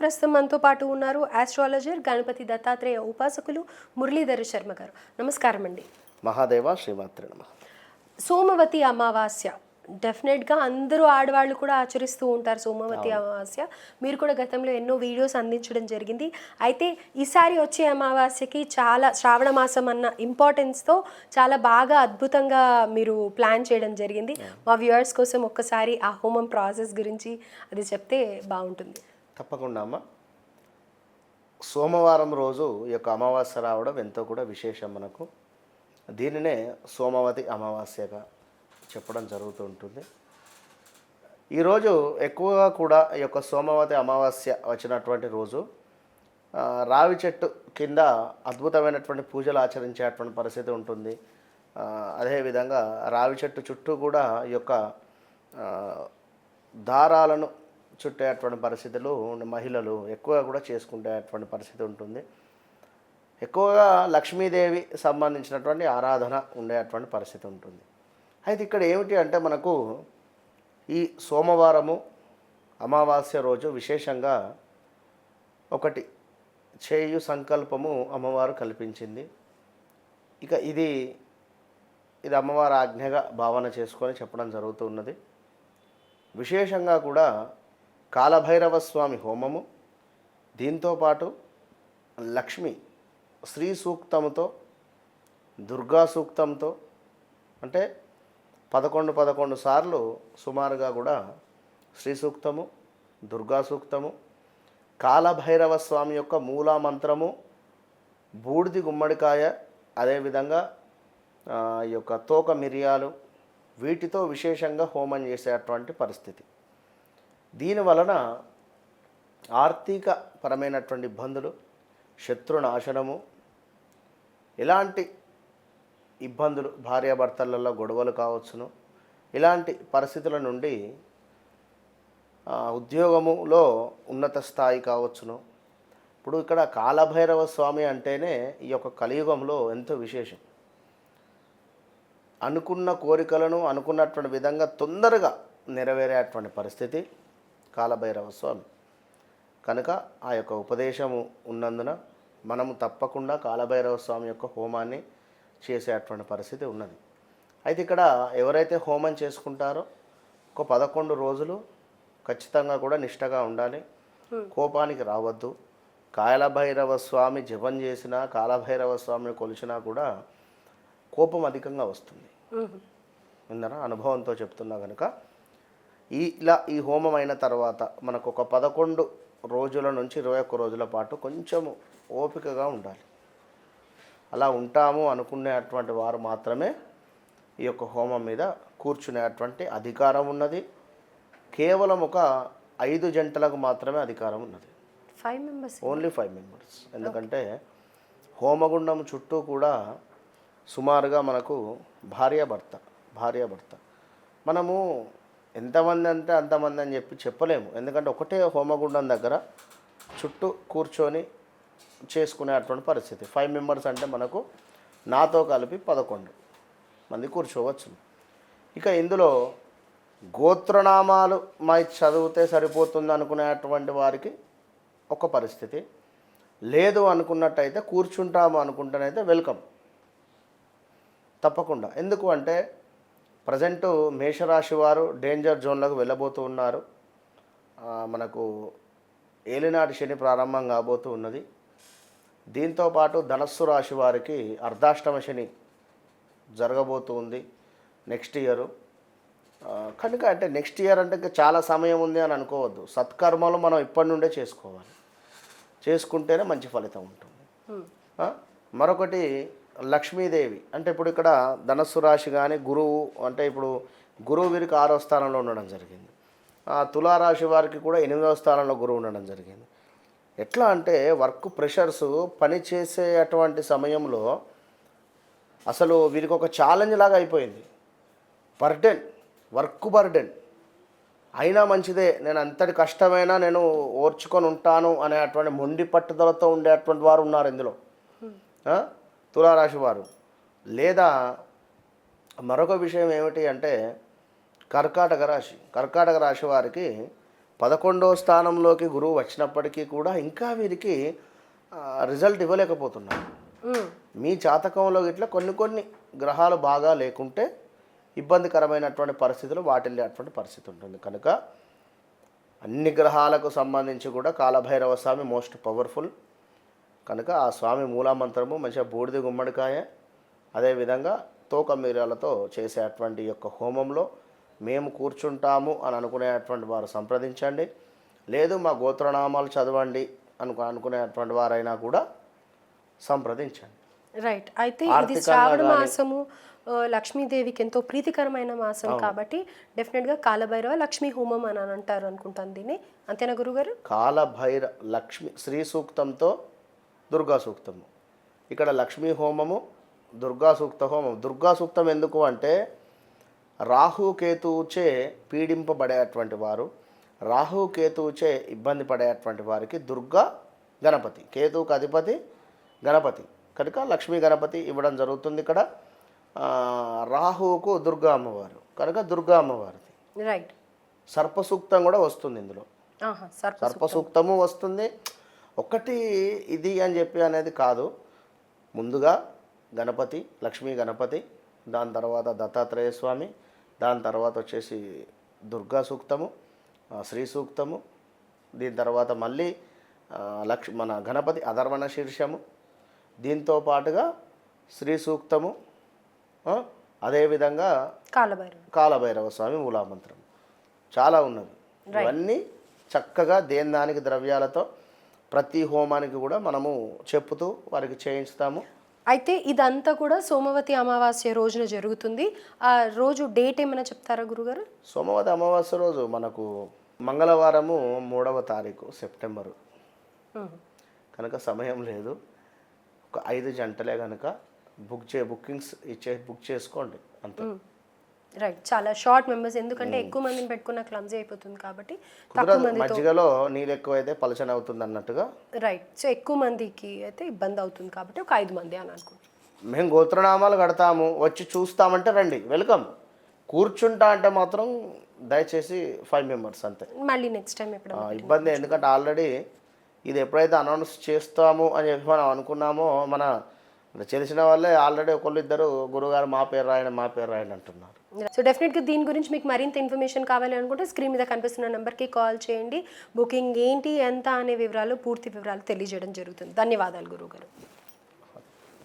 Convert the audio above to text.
ప్రస్తుతం మనతో పాటు ఉన్నారు ఆస్ట్రాలజర్ గణపతి దత్తాత్రేయ ఉపాసకులు మురళీధర శర్మ గారు. నమస్కారం అండి. మహాదేవ శ్రీమాత్రి నమ. సోమవతి అమావాస్య. డెఫినెట్గా అందరూ ఆడవాళ్ళు కూడా ఆచరిస్తూ ఉంటారు సోమవతి అమావాస్య. మీరు కూడా గతంలో ఎన్నో వీడియోస్ అందించడం జరిగింది. అయితే ఈసారి వచ్చే అమావాస్యకి చాలా శ్రావణ మాసం అన్న ఇంపార్టెన్స్తో చాలా బాగా అద్భుతంగా మీరు ప్లాన్ చేయడం జరిగింది. మా వ్యూవర్స్ కోసం ఒక్కసారి ఆ హోమం ప్రాసెస్ గురించి అది చెప్తే బాగుంటుంది. తప్పకుండా అమ్మ. సోమవారం రోజు ఈ యొక్క అమావాస్య రావడం ఎంతో కూడా విశేషం మనకు. దీనినే సోమవతి అమావాస్యగా చెప్పడం జరుగుతూ ఉంటుంది. ఈరోజు ఎక్కువగా కూడా ఈ యొక్క సోమవతి అమావాస్య వచ్చినటువంటి రోజు రావి చెట్టు కింద అద్భుతమైనటువంటి పూజలు ఆచరించేటువంటి పరిస్థితి ఉంటుంది. అదేవిధంగా రావి చెట్టు చుట్టూ కూడా ఈ యొక్క దారాలను చుట్టేటువంటి పరిస్థితులు మహిళలు ఎక్కువగా కూడా చేసుకునేటువంటి పరిస్థితి ఉంటుంది. ఎక్కువగా లక్ష్మీదేవి సంబంధించినటువంటి ఆరాధన ఉండేటువంటి పరిస్థితి ఉంటుంది. అయితే ఇక్కడ ఏమిటి అంటే మనకు ఈ సోమవారము అమావాస్య రోజు విశేషంగా ఒకటి చేయు సంకల్పము అమ్మవారు కల్పించింది. ఇక ఇది ఇది అమ్మవారి ఆజ్ఞగా భావన చేసుకొని చెప్పడం జరుగుతున్నది విశేషంగా కూడా కాలభైరవ స్వామి హోమము దీంతోపాటు లక్ష్మి శ్రీ సూక్తంతో దుర్గా సూక్తంతో అంటే పదకొండు పదకొండు సార్లు సుమారుగా కూడా శ్రీ సూక్తము దుర్గా సూక్తము కాలభైరవ స్వామి యొక్క మూలామంత్రము బూడిది గుమ్మడికాయ అదేవిధంగా ఈ యొక్క తోక మిరియాలు వీటితో విశేషంగా హోమం చేసేటువంటి పరిస్థితి. దీని వలన ఆర్థిక పరమైనటువంటి ఇబ్బందులు శత్రునాశనము ఇలాంటి ఇబ్బందులు భార్యాభర్తలలో గొడవలు కావచ్చును. ఇలాంటి పరిస్థితుల నుండి ఉద్యోగములో ఉన్నత స్థాయి కావచ్చును. ఇప్పుడు ఇక్కడ కాలభైరవ స్వామి అంటేనే ఈ యొక్క కలియుగంలో ఎంతో విశేషం. అనుకున్న కోరికలను అనుకున్నటువంటి విధంగా తొందరగా నెరవేరేటువంటి పరిస్థితి. కాలభైరవ స్వామి కనుక ఆ యొక్క ఉపదేశము ఉన్నందున మనము తప్పకుండా కాలభైరవ స్వామి యొక్క హోమాన్ని చేసేటువంటి పరిస్థితి ఉన్నది. అయితే ఇక్కడ ఎవరైతే హోమం చేసుకుంటారో ఒక పదకొండు రోజులు ఖచ్చితంగా కూడా నిష్టగా ఉండాలి. కోపానికి రావద్దు. కాలభైరవ స్వామి జపం చేసినా కాలభైరవ స్వామిని కొలిచినా కూడా కోపం అధికంగా వస్తుంది. విన్నారా అనుభవంతో చెప్తున్నా కనుక ఈ ఇలా ఈ హోమం అయిన తర్వాత మనకు ఒక పదకొండు రోజుల నుంచి ఇరవై ఒక్క రోజుల పాటు కొంచెము ఓపికగా ఉండాలి. అలా ఉంటాము అనుకునేటువంటి వారు మాత్రమే ఈ యొక్క హోమం మీద కూర్చునేటువంటి అధికారం ఉన్నది. కేవలం ఒక ఐదు జంటలకు మాత్రమే అధికారం ఉన్నది. Five members only five members ఎందుకంటే హోమగుండం చుట్టూ కూడా సుమారుగా మనకు భార్యాభర్త భార్యాభర్త. మనము ఎంతమంది అంటే అంతమంది అని చెప్పి చెప్పలేము. ఎందుకంటే ఒకటే హోమగుండం దగ్గర చుట్టూ కూర్చొని చేసుకునేటువంటి పరిస్థితి. ఫైవ్ మెంబర్స్ అంటే మనకు నాతో కలిపి పదకొండు మంది కూర్చోవచ్చు. ఇక ఇందులో గోత్రనామాలు మా చదివితే సరిపోతుంది అనుకునేటువంటి వారికి ఒక పరిస్థితి. లేదు అనుకున్నట్టయితే కూర్చుంటాము అనుకుంటేనైతే వెల్కమ్. తప్పకుండా. ఎందుకు అంటే ప్రజెంట్ మేషరాశి వారు డేంజర్ జోన్లకు వెళ్ళబోతూ ఉన్నారు. మనకు ఏలినాటి శని ప్రారంభం కాబోతూ ఉన్నది. దీంతోపాటు ధనస్సు రాశి వారికి అర్ధాష్టమ శని జరగబోతూ ఉంది నెక్స్ట్ ఇయరు. కనుక అంటే నెక్స్ట్ ఇయర్ అంటే ఇంకా చాలా సమయం ఉంది అని అనుకోవద్దు. సత్కర్మలు మనం ఇప్పటి నుండే చేసుకోవాలి. చేసుకుంటేనే మంచి ఫలితం ఉంటుంది? మరొకటి లక్ష్మీదేవి. అంటే ఇప్పుడు ఇక్కడ ధనస్సు రాశి కానీ గురువు అంటే ఇప్పుడు గురువు వీరికి ఆరో స్థానంలో ఉండడం జరిగింది. తులారాశి వారికి కూడా ఎనిమిదవ స్థానంలో గురువు ఉండడం జరిగింది. ఎట్లా అంటే వర్క్ ప్రెషర్స్ పని చేసే అటువంటి సమయంలో అసలు వీరికి ఒక ఛాలెంజ్ లాగా అయిపోయింది. బర్డెన్ వర్క్ బర్డెన్ అయినా మంచిదే నేను అంతటి కష్టమైనా నేను ఓర్చుకొని ఉంటాను అనే అటువంటి మొండి పట్టుదలతో ఉండేటువంటి వారు ఉన్నారు ఇందులో. తులారాశి వారు. లేదా మరొక విషయం ఏమిటి అంటే కర్కాటక రాశి. కర్కాటక రాశి వారికి పదకొండో స్థానంలోకి గురువు వచ్చినప్పటికీ కూడా ఇంకా వీరికి రిజల్ట్ ఇవ్వలేకపోతున్నారు. మీ జాతకంలో ఇట్లా కొన్ని కొన్ని గ్రహాలు బాగా లేకుంటే ఇబ్బందికరమైనటువంటి పరిస్థితులు వాటిల్లేటువంటి పరిస్థితి ఉంటుంది. కనుక అన్ని గ్రహాలకు సంబంధించి కూడా కాలభైరవ స్వామి మోస్ట్ పవర్ఫుల్. కనుక ఆ స్వామి మూలమంత్రము మంచిగా బూడిద గుమ్మడికాయ అదేవిధంగా తోక మీరాలతో చేసేటువంటి యొక్క హోమంలో మేము కూర్చుంటాము అని అనుకునేటువంటి వారు సంప్రదించండి. లేదు మా గోత్రనామాలు చదవండి అనుకు అనుకునేటువంటి వారైనా కూడా సంప్రదించండి. రైట్ అయితే ఇది శ్రావణ మాసము లక్ష్మీదేవికి ఎంతో ప్రీతికరమైన మాసం కాబట్టి డెఫినెట్గా కాలభైరవ లక్ష్మీ హోమం అని అని అంటారు అనుకుంటాను దీన్ని. అంతేనా గురుగారు? కాలభైర లక్ష్మి శ్రీ సూక్తంతో దుర్గా సూక్తము. ఇక్కడ లక్ష్మీ హోమము దుర్గా సూక్త హోమం దుర్గా సూక్తం ఎందుకు అంటే రాహు కేతువుచే పీడింపబడేటువంటి వారు రాహు కేతువుచే ఇబ్బంది పడేటువంటి వారికి దుర్గా గణపతి కేతువుకు అధిపతి గణపతి. కనుక లక్ష్మీ గణపతి ఇవ్వడం జరుగుతుంది ఇక్కడ. రాహువుకు దుర్గా అమ్మవారు. కనుక దుర్గా అమ్మవారిది. రైట్ సర్పసూక్తం కూడా వస్తుంది ఇందులో. సర్పసూక్తము వస్తుంది. ఒకటి ఇది అని చెప్పి అనేది కాదు. ముందుగా గణపతి లక్ష్మీ గణపతి దాని తర్వాత దత్తాత్రేయ స్వామి దాని తర్వాత వచ్చేసి దుర్గా సూక్తము శ్రీ సూక్తము దీని తర్వాత మళ్ళీ లక్ష్ మన గణపతి అధర్వణ శీర్షము దీంతో పాటుగా శ్రీ సూక్తము అదేవిధంగా కాలభైరవ కాలభైరవ స్వామి మూలామంత్రం చాలా ఉన్నది ఇవన్నీ చక్కగా దేని దానికి ద్రవ్యాలతో ప్రతి హోమానికి కూడా మనము చెప్పుతూ వారికి చేయిస్తాము అయితే ఇదంతా కూడా సోమవతి అమావాస్య రోజున జరుగుతుంది. ఆ రోజు డేట్ ఏమైనా చెప్తారా గురుగారు? సోమవతి అమావాస్య రోజు మనకు మంగళవారము మూడవ తారీఖు సెప్టెంబరు. కనుక సమయం లేదు. ఒక ఐదు జంటలే కనుక బుక్ చే బుకింగ్స్ ఇచ్చే బుక్ చేసుకోండి అంతే. రైట్ చాలా షార్ట్ మెంబర్స్ ఎందుకంటే ఎక్కువ మందిని పెట్టుకున్న క్లమ్జీ అయిపోతుంది కాబట్టి తక్కువ మందితో మజ్జిగలో నీళ్ళు ఎక్కువైతే పలచన అవుతుంది అన్నట్టుగా? రైట్ సో ఎక్కువ మందికి అయితే ఇబ్బంది అవుతుంది కాబట్టి ఒక ఐదు మంది అని అనుకుంటున్నాను. మేము గోత్రనామాలు కడతాము వచ్చి చూస్తామంటే రండి. వెల్కమ్ కూర్చుంటా అంటే మాత్రం దయచేసి ఫైవ్ మెంబర్స్ అంతే. మళ్ళీ నెక్స్ట్ టైం ఎప్పుడు ఇబ్బంది ఎందుకంటే ఆల్రెడీ ఇది ఎప్పుడైతే అనౌన్స్ చేస్తాము అని చెప్పి మనం అనుకున్నామో మన తెలిసిన వాళ్ళే ఆల్రెడీ ఒకళ్ళు ఇద్దరు గురుగారు మా పేరు రాయండి మా పేరు రాయండి అంటున్నారు. సో డెఫినెట్గా దీని గురించి మీకు మరింత ఇన్ఫర్మేషన్ కావాలి అనుకుంటే స్క్రీన్ మీద కనిపిస్తున్న నెంబర్కి కాల్ చేయండి. బుకింగ్ ఏంటి ఎంత అనే వివరాలు పూర్తి వివరాలు తెలియజేయడం జరుగుతుంది. ధన్యవాదాలు గురువుగారు.